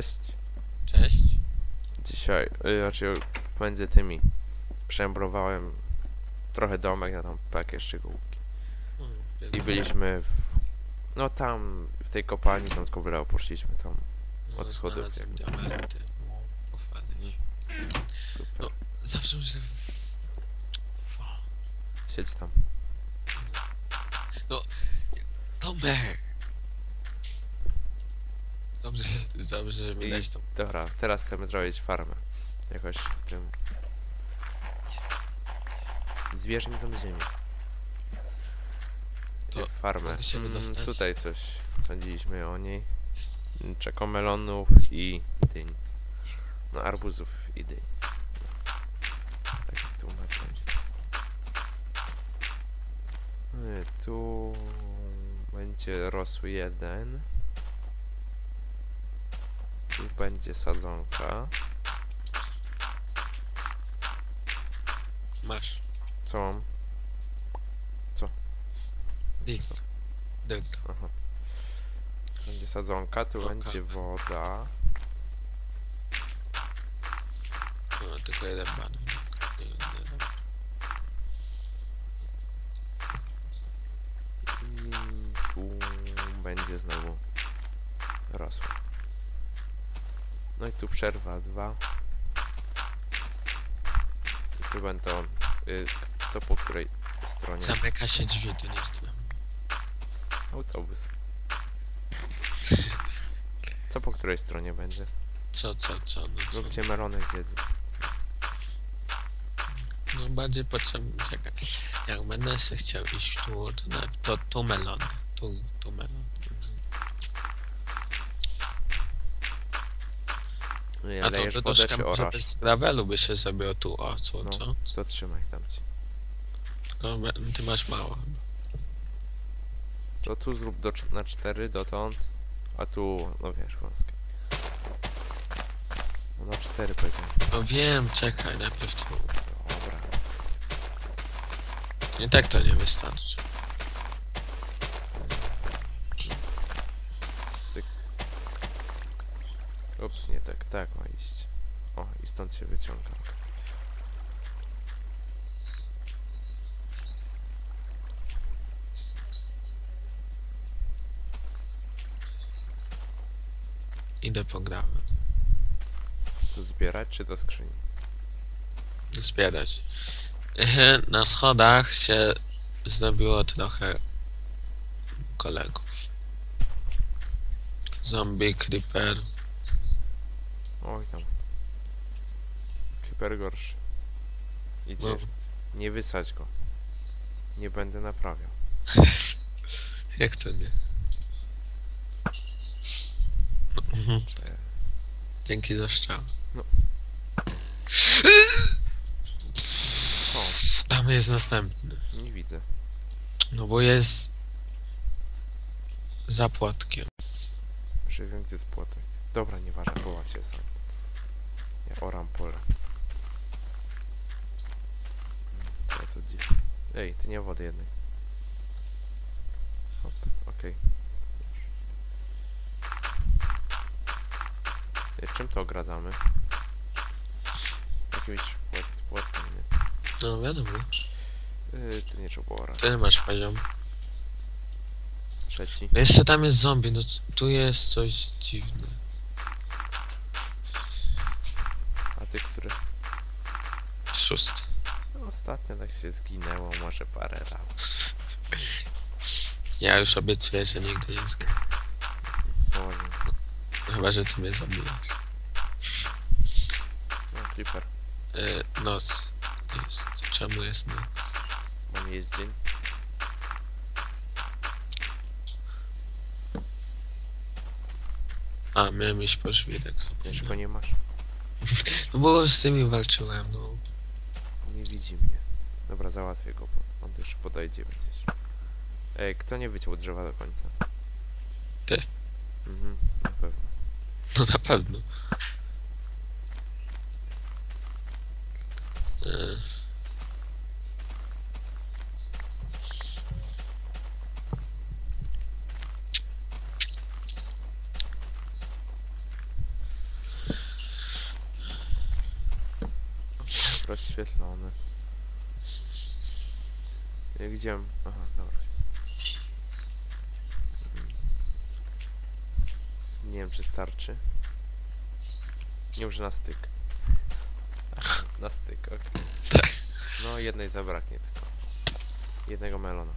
Cześć. Cześć. Dzisiaj, y, znaczy pomiędzy tymi przembrowałem trochę domek na tam jakieś szczegółki. I byliśmy w, no tam, w tej kopalni, tam tylko w lewo poszliśmy tam. no, od schodów diamenty. No, pochwalić. Super. No. Zawsze muszę... Siedź tam. Tomek! Dobrze, dobrze, że mi dałeś tą... Dobra, teraz chcemy zrobić farmę. Jakoś w tym... Zwierz mi tą ziemię. To farmę. Mm, tutaj coś sądziliśmy o niej. Czekomelonów i dyń. No arbuzów i dyń. Takie tłumaczenie. Y, Tu będzie rosł jeden. Będzie sadzonka. Masz. Co mam? Delta. Delta. Aha. Będzie sadzonka, tu będzie woda. No, tylko jeden nie. I tu będzie znowu rosło. No i tu przerwa dwa. I tu będą y, co po której stronie Zamyka się drzwi, to nie jest autobus. Co po której stronie będzie? Co, co, co, no co? Gdzie melony, gdzie... No bardziej potrzebny, czekaj. Jak będę se chciał iść tu, to, to tu melon. Tu, tu melon. No, A ale to już by wodę czy orasz? bez gravelu by się zrobiło tu, o, co, No. co? To trzymaj, dam ci. Tylko ty masz mało. To tu zrób do, na 4 dotąd, a tu, no wiesz, wąskie. No na 4 powiedziałem. No wiem, czekaj, najpierw tu. Dobra. I tak to nie wystarczy. Ups, nie tak, ma iść. O, i stąd się wyciąga. Idę po. Tu zbierać czy do skrzyni? Zbierać. Na schodach się zrobiło trochę kolegów. Zombie, creeper. Oj tam. Creeper gorszy. Idzie. No. Nie wysadź go. Nie będę naprawiał. Jak to nie? Mhm. Dzięki za strzał. O, Tam jest następny. nie widzę. No bo jest za płotkiem. Że wiem gdzie jest płotek. Dobra, nieważne, poław się sam. Ja oram pole. To dziwne. Ej, ty nie wody jednej. Hop, okej. Ej, Czym to ogradzamy? Jakimś płot, płotkiem, nie? No wiadomo. Yy, tu nie trzeba było orać. Ty masz poziom. Trzeci. No jeszcze tam jest zombie, no tu jest coś dziwne. A ty, który? Szósty. Ostatnio tak się zginęło, może parę razy. Ja już obiecuję, że nigdy nie zginę. Powoli. Chyba, że ty mnie zabijasz. No, Creeper. E, noc jest. Czemu jest noc? Bo nie jest dzień. A, miałem iść po żwirek Już go nie masz. No bo z tymi walczyłem, no. Nie widzi mnie. Dobra, załatwię go, bo on też podejdzie gdzieś. Ej, kto nie wyciął drzewa do końca? Ty. Mhm, na pewno. No na pewno. E, rozświetlone. Y, Gdzie? Aha, dobra. Nie wiem, czy starczy. Nie może na styk. Na styk, okej. Tak. No, jednej zabraknie tylko. Jednego melona.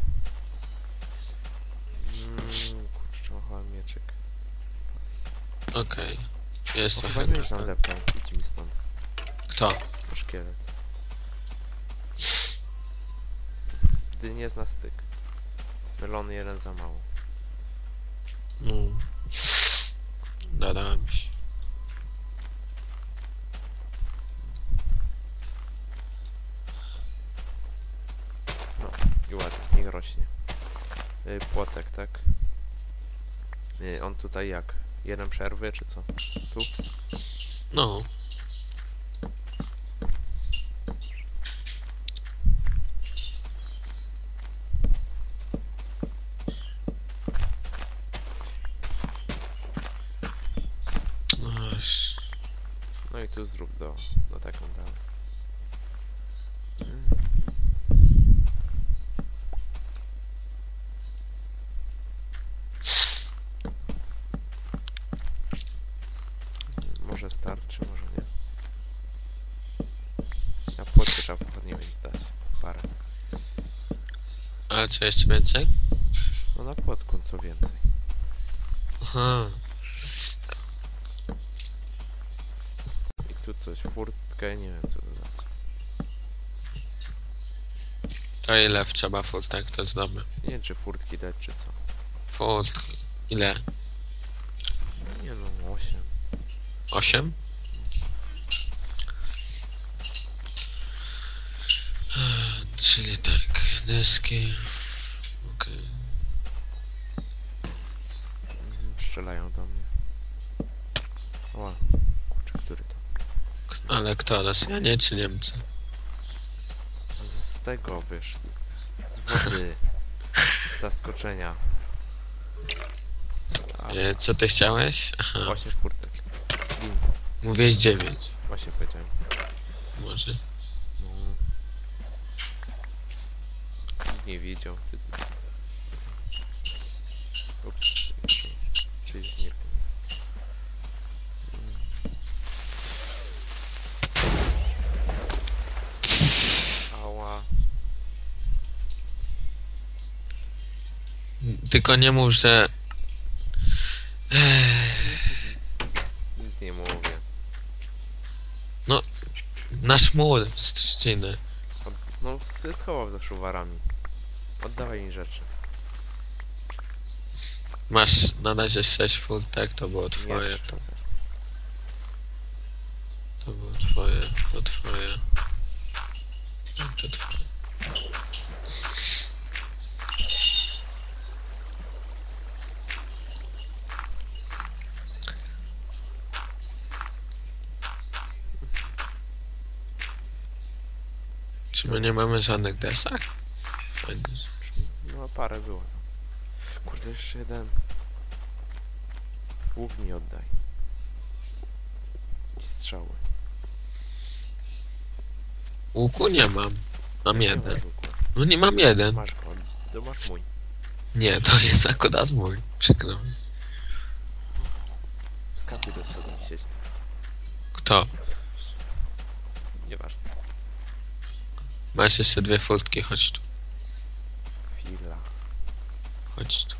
Mm, kurczę, trzeba mieczek. Okej. Jest O, chyba miecz nam trochę. deptał. Idź mi stąd. Kto? To szkielet. Gdy nie jest na styk. Melony jeden za mało. No. Dodałem się. I ładnie, niech rośnie. Y, płotek, tak? Y, on tutaj jak? Jeden przerwy, czy co? Tu? No. Noś. No i tu zrób do, do taką dalej. Mm. Może starczy, może nie. Na płotkę trzeba pochodnie mieć dać. Parę. Ale co jeszcze więcej? No na płotku co więcej. Aha. I tu coś, furtkę, nie wiem co to znaczy. To ile trzeba furtek, to dobre. Nie wiem czy furtki dać, czy co. Furtki. Ile? Nie no, 8. Osiem? Eee, Czyli tak, deski. Okej. Mhm, Strzelają do mnie. Ła, kurczę, który to? Ale kto? Rosjanie czy Niemcy? Z tego wyszli. Z wody. Zaskoczenia. E, Co ty chciałeś? Aha. Właśnie furtek. Gin. Mówiłeś dziewięć. Właśnie powiedziałem. Może. Nikt nie widział. Ty, ty. Ups. Czyli nie w tym. Ała. Tylko nie mów, że... Nic nie mówię. Nasz mur z trzciny. No, s- schował za szuwarami. Oddawaj mi rzeczy. Masz na razie sześć furtek, to było Nie twoje. To, chcę. to było twoje, to twoje. To twoje. Czy my nie mamy żadnych desek? No, parę było. Kurde, jeszcze jeden. Łuk mi oddaj. I strzały. Łuku nie mam. Mam Nie jeden. No nie mam jeden. Masz go. To masz mój. Nie, to jest akurat mój. Przykro mi. Wskakuj do siedź tam. Kto? Nieważne. Masz jeszcze dwie furtki, chodź tu. Chodź tu.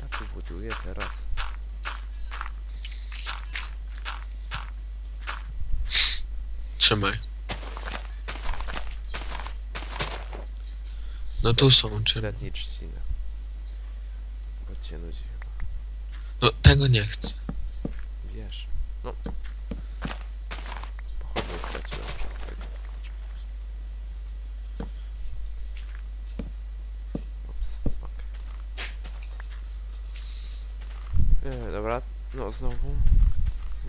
Ja tu buduję teraz. Trzymaj. No tu są, czym? Zetnij trzcinę. Bo cię nudzi chyba. No tego nie chcę. znowu?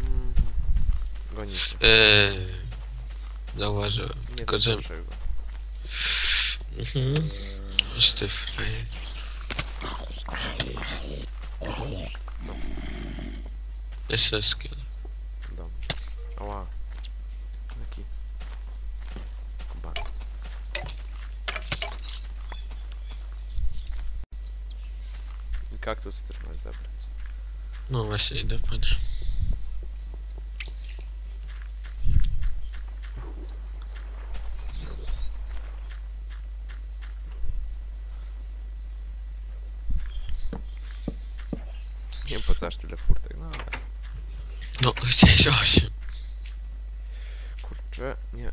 Mm, goni się. Eee, zauważyłem. Nie Tylko, że... dokończę go. Mhm. Sztyf. Jeszcze szkiel. Dobrze. Ała. Jaki... Skubak. I kaktus też możesz zabrać. No właśnie, idę po nie. Wiem po co aż tyle furtek, no ale No, chciałeś 8. kurczę, nie.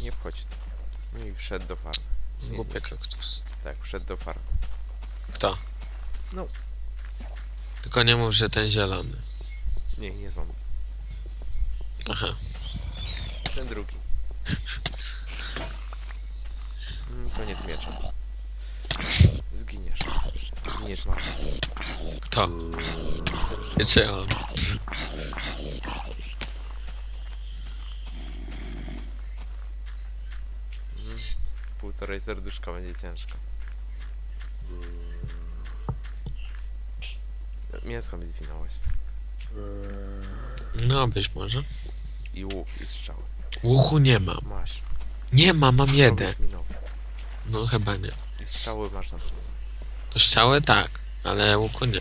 Nie wchodź. No i wszedł do farmy. Nie. kaktus. Tak, wszedł do farmy. Kto? No. Tylko nie mów, że ten zielony. Nie, nie zombie. Aha. Ten drugi. Mm, Koniec miecza. Zginiesz. Zginiesz mało. Kto? Wiecie on. Z Półtorej serduszka będzie ciężko. Mięsko mi zwinąłeś. No, być może. I łuk, i strzały. Łuchu nie mam. Masz. Nie mam, mam jeden. Robisz. No chyba nie. I strzały masz na pewno. Strzały tak, ale łuku nie.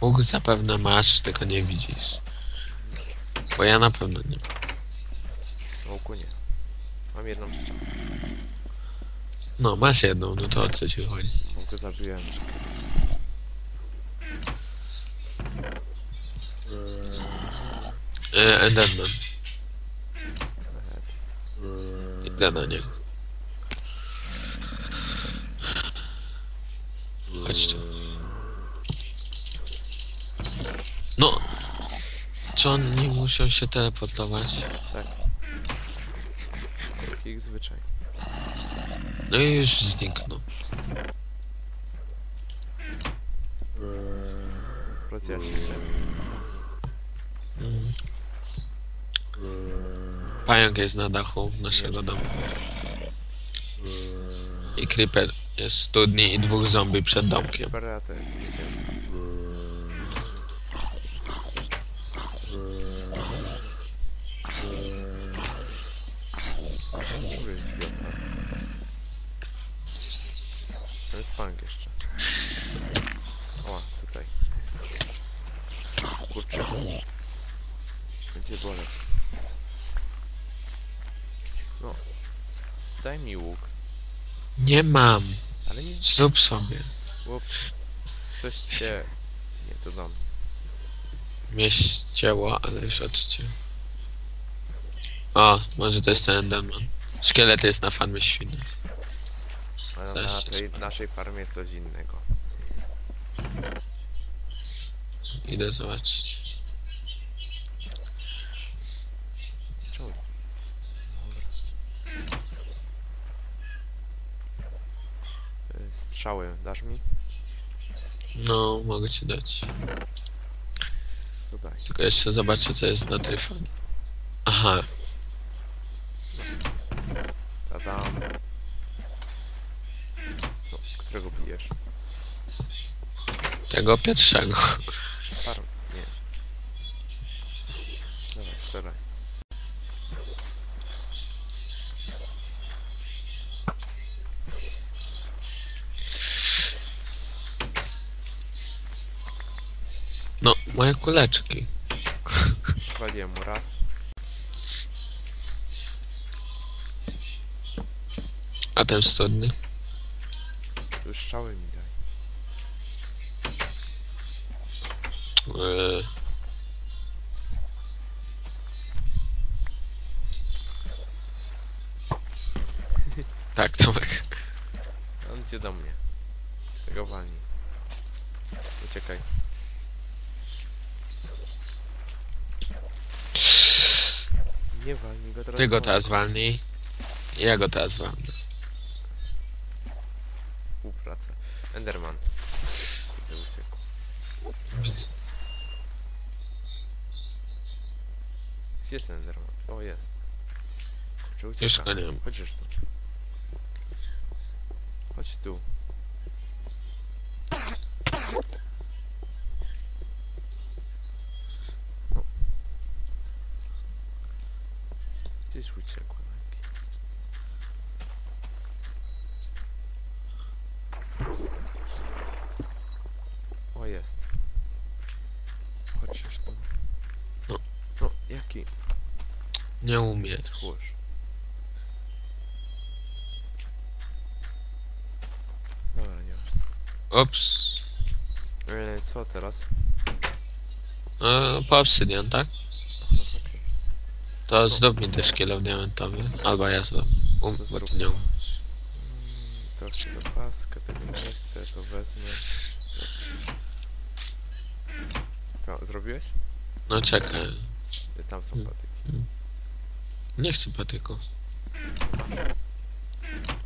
Łuk zapewne masz, tylko nie widzisz. Bo ja na pewno nie mam. Łuku nie. Mam jedną strzałę. No, masz jedną, no to o co ci chodzi? Bo go zabiłem. E, Enderman. Idę na niego. Chodź tu. No! Czy oni muszą się teleportować? Tak. Taki ich zwyczaj. No i już znikną. Rozjaśni się. Mm. Pająk jest na dachu naszego domu. I Creeper jest w studni i dwóch zombie przed domkiem. To jest punk jeszcze. O, tutaj. Kurczę. Będzie boleć. No. Daj mi łuk. Nie mam. Ale nie Zrób sobie. Łup. Coś się... Nie, to do mnie. Mnie ścięło, ale już odcięło. O, może to jest ten Enderman. Szkielet jest na farmie świny. Ale na Zaraz się tej naszej farmie jest coś innego. Idę zobaczyć. Czemu? Dobra. Y, Strzały, dasz mi? No, mogę ci dać. Tutaj. Tylko jeszcze zobaczę, co jest na tej farmie. Aha, Tadam. No, którego bijesz? tego pierwszego. Farm? Nie. Dawaj, strzelaj. Moje kuleczki. Waliłem mu raz. A ten studny? Już strzały mi daj. Eee, Tak, Tomek. On idzie do mnie. Tego walni. Uciekaj. Nie walnij go teraz. Ty go teraz walnij. Ja go teraz walnę. Współpraca. Enderman. Gdzie jest Enderman? O, jest. Kurczę, ucieka. Już go nie mam. Chodź tu. Chodź tu. No. Gdzieś uciekł. Nike. Nie umie. Tchórz. Dobra, nie ma. Ups. E, co teraz? No, po obsydian, tak? No, okej. To zrób mi też kilo diamentowy. Albo ja zrobię. Um, To zrób. umiesz. Mm, To chcę do paska, tego nie chcę, to wezmę. To, zrobiłeś? No czekaj. E, Tam są Hmm. patyki. Nie chcę patyków.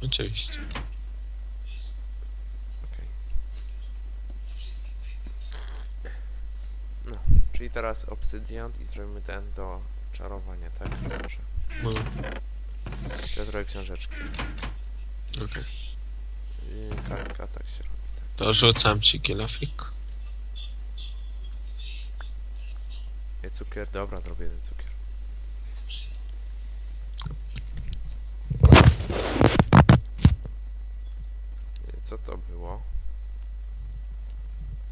Oczywiście. No, czyli teraz obsydian i zrobimy ten do czarowania, tak? Może. No, Ja zrobię książeczkę. okej. Yy, kartka, tak się robi, tak. To rzucam ci kilofik. I cukier, dobra, zrobię jeden cukier. Yy, Co to było?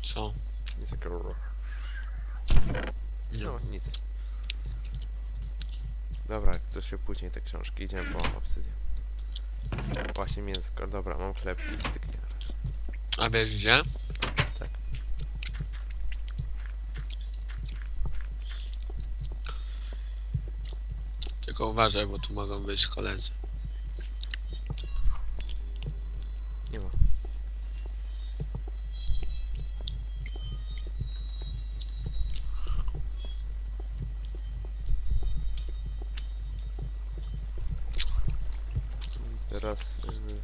Co? Nie. Nie. No, nic. Dobra, to się później te książki. Idziemy po obsydian. Właśnie mięsko. Dobra, mam chlebki i styknie. A wiesz gdzie? Tak. Tylko uważaj, bo tu mogą być koledzy. Nie ma. I Teraz yy.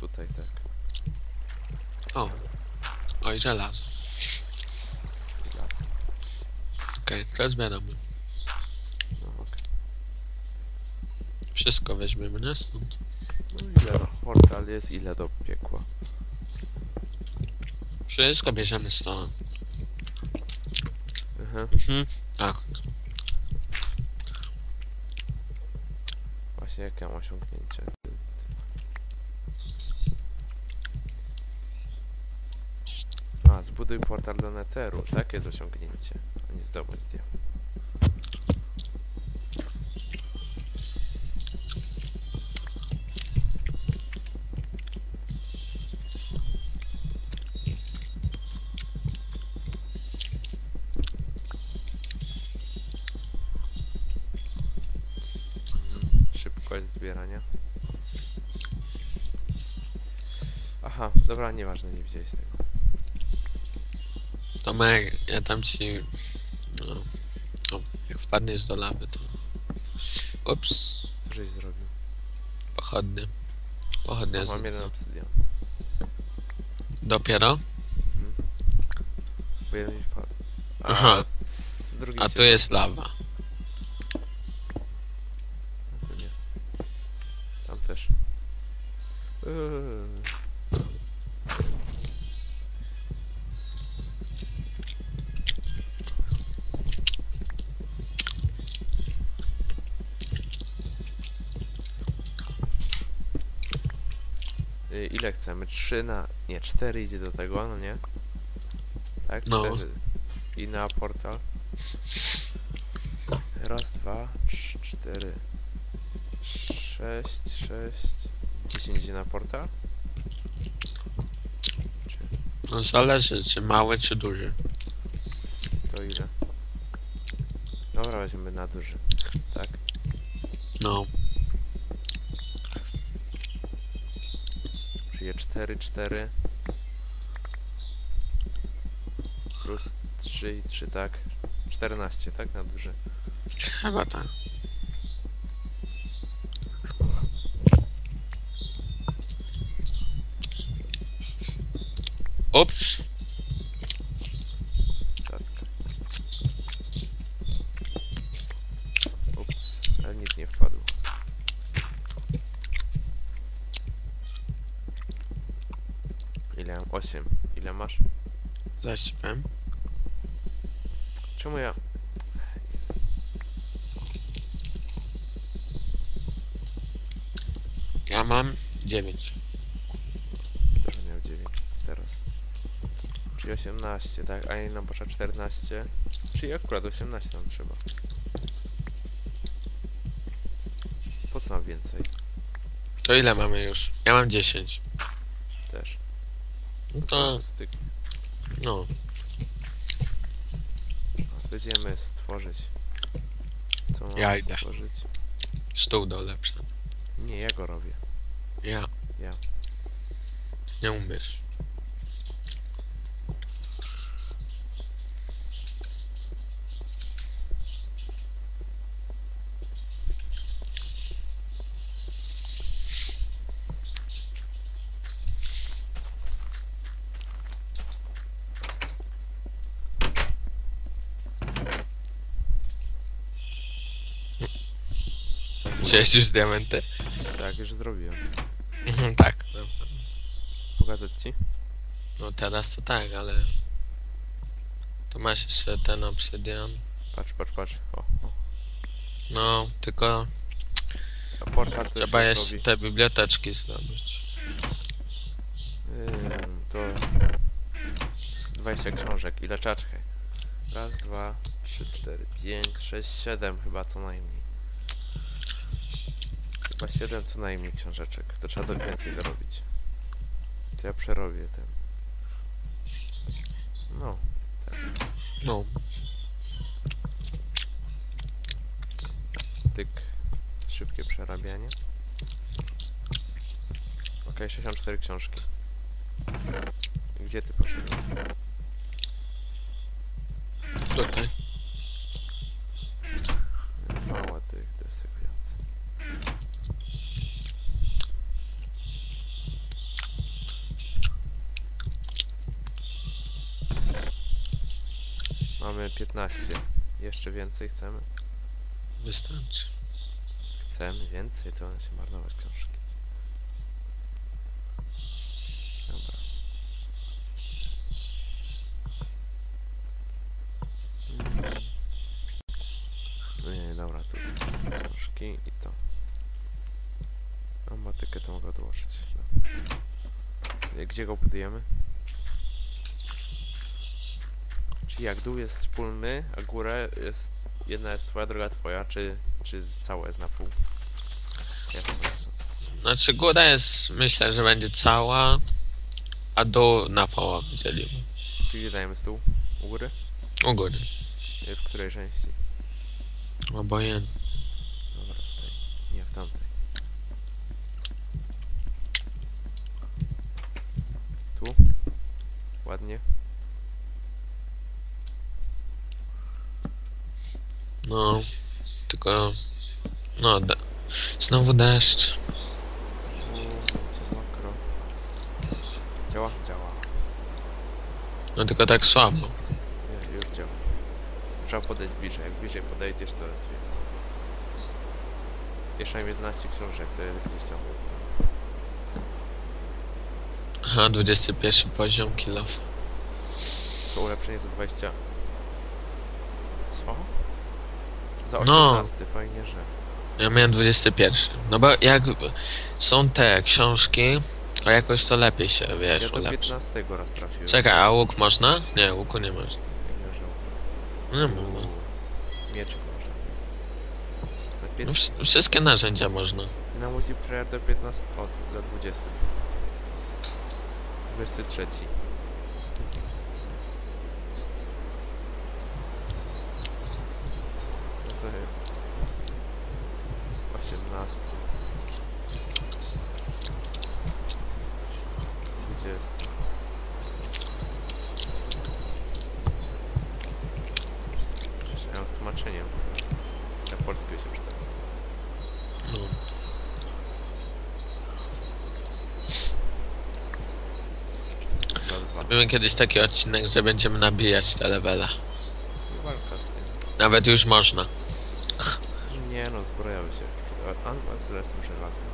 Tutaj tak. O. Oj, żelazo. Chwila. Okej, to zbieramy. No, okej. Wszystko weźmiemy, nie? Stąd. no ile do portal jest, ile do piekła. Wszystko bierzemy stąd. Mhm. Mhm. Ach, Właśnie jakie mam osiągnięcie. A, zbuduj portal do Netheru. Takie jest osiągnięcie. A nie zdobądź diament. Mhm, Szybkość zbierania. Aha, dobra, nieważne, nie widziałeś tego. Tomek, ja tam ci... No, no, jak wpadniesz do lawy, to... Ups, Co żeś zrobił? pochodnie. Pochodnie O, z... mam jeden obsydian. Dopiero? Bo jeden mi wpadł. A, Aha, a tu jest lawa. A tu nie. Tam też. Eee. Y, Ile chcemy? 3 na... Nie, 4 idzie do tego, no nie? Tak? No. 4. I na portal. Raz, dwa, trz- cztery, sześć, sześć, dziesięć idzie na portal? Czy No zależy, czy mały, czy duży. to ile? Dobra, weźmiemy na duży. Tak? No, Czyli 4, 4 plus 3 i 3, tak? 14, tak? Na duży. chyba tak. Ups, Sadka. Ups, ale nic nie wpadło. Ile mam? 8. Ile masz? Zaś ci powiem. Czemu ja... Ja mam 9. Też miał 9 teraz. Czyli 18, tak? A ja nam potrzeba 14. Czyli akurat 18 nam trzeba. Po co nam więcej? To ile mamy już? Ja mam 10. Też. No to, Styk. No. Będziemy stworzyć. Co mamy Ja idę. stworzyć? Stół do lepszy. Nie, ja go robię. Ja. Ja. Nie umiesz. Wziąłeś już diamenty? Tak, już zrobiłem. Mhm, tak. Pokazać ci? No teraz to tak, ale... To masz jeszcze ten obsydian. Patrz, patrz, patrz. O, o. No, tylko A portal trzeba jeszcze jeszcze robi. te biblioteczki zrobić. Ym, to... 20 książek. Ile czaczkę? Raz, dwa, trzy, cztery, pięć, sześć, siedem chyba co najmniej. Chyba siedem co najmniej książeczek. To trzeba do więcej dorobić. To ja przerobię ten. No. No, Tyk. Szybkie przerabianie. Ok, 64 książki. Gdzie ty poszedłeś? tutaj. Mało tych desek więcej. Mamy 15. Jeszcze więcej chcemy? Wystarczy. Chcemy więcej, to one się marnować książki. Dobra. Mm. Nie, dobra, tu książki i to. A motykę to mogę odłożyć. No. Gdzie go budujemy? Czyli jak dół jest wspólny, a górę jest jedna jest twoja, druga twoja, czy, czy całe jest na pół? Jak? Znaczy góra jest, myślę, że będzie cała, a dół na połowę dzielimy. Czyli dajemy stół? U góry? U góry. Nie, W której części? Obojętnie. Dobra, w tej. Nie, w tamtej. Tu? Ładnie. No, tylko... No, de- znowu deszcz. Mokro. Działa? Działa. No tylko tak słabo. Nie, już działa. Trzeba podejść bliżej. Jak bliżej podejdziesz, to jest więcej. Jeszcze mam 11 książek, to jest gdzieś tam. Aha, 21 poziom kilof. To ulepszenie za 20. Co? Za No. 18, fajnie, że. Ja miałem 21. No bo jak są te książki, to jakoś to lepiej się, Ja wiesz, do ulepszy. 15 raz trafiłem. Czekaj, a łuk można? Nie, łuku nie można. Nie, że... No nie można. Uuu, Mieczyk można. Za No, 15. wsz- wszystkie narzędzia można. Na multiplayer do 15. O, do 20. 23. No to 18. 20. Jeszcze Ja mam z tłumaczeniem. Na polskie się przyda. No. Dwa, dwa. Robimy kiedyś taki odcinek, że będziemy nabijać te levele. Walka z tym. Nawet już można. Nie no, zbrojały się. A zresztą żelazny.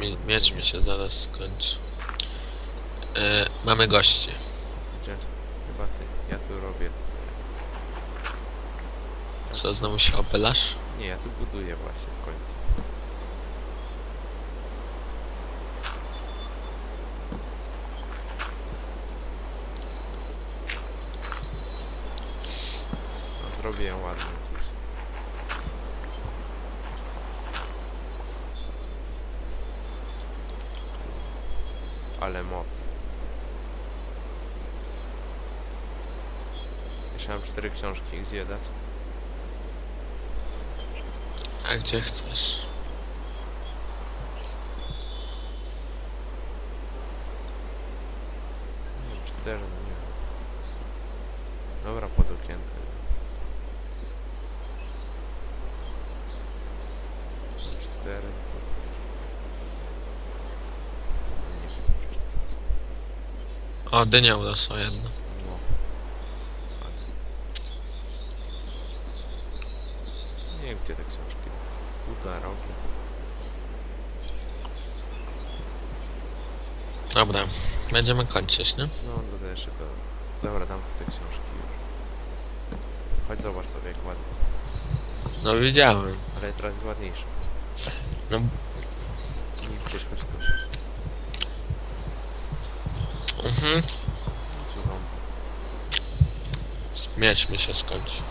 Mi, miecz mi się zaraz skończy. E, mamy gości. Gdzie? Chyba ty. Ja tu robię. Co, znowu się opylasz? Nie, ja tu buduję właśnie w końcu. Zrobiłem ładnie coś. Ale moc. Jeszcze mam cztery książki, gdzie dać? A gdzie chcesz? Nie wiem, cztery, no nie wiem. Dobra, pod okienko. Cztery. Nie wiem. O, dynia urosła jedna. No. Ale- Nie wiem, gdzie te książki. Kuda, rogi. Dobra, będziemy kończyć, nie? No, dodaj jeszcze to. Dobra, dam tu te książki już. Chodź zobacz sobie, jak ładnie. No widziałem. Ale teraz jest ładniejsze. No, mhm. Co zombie. Miecz mi się skończy.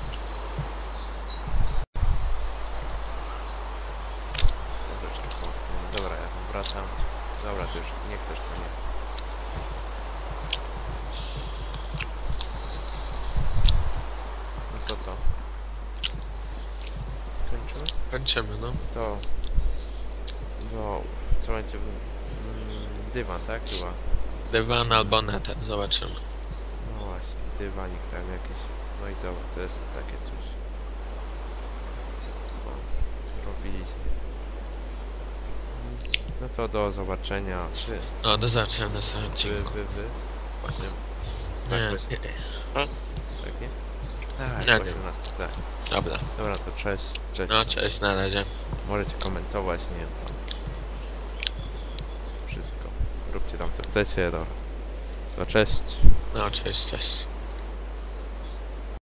No, Dobra, ja tam wracam. Dobra, to już nie chcesz, to nie. No to co? Kończymy? Kończymy, no. To... No... Co będzie... Mm, dywan, tak? Chyba. Dywan albo neter, zobaczymy. No właśnie, dywanik tam jakiś. No i dobra, to jest takie coś. O, zrobiliśmy. No to do zobaczenia. Wy, No, do zobaczenia na samym wy, odcinku. wy, wy. Właśnie, Nie, tak, właśnie, nie. tak nie? Tak, Nie, nie. 18, tak. Dobra. Dobra, to cześć, cześć. No, cześć, na razie. Możecie komentować, nie wiem, tam. Wszystko. Róbcie tam co chcecie, dobra. To cześć. No, cześć, cześć.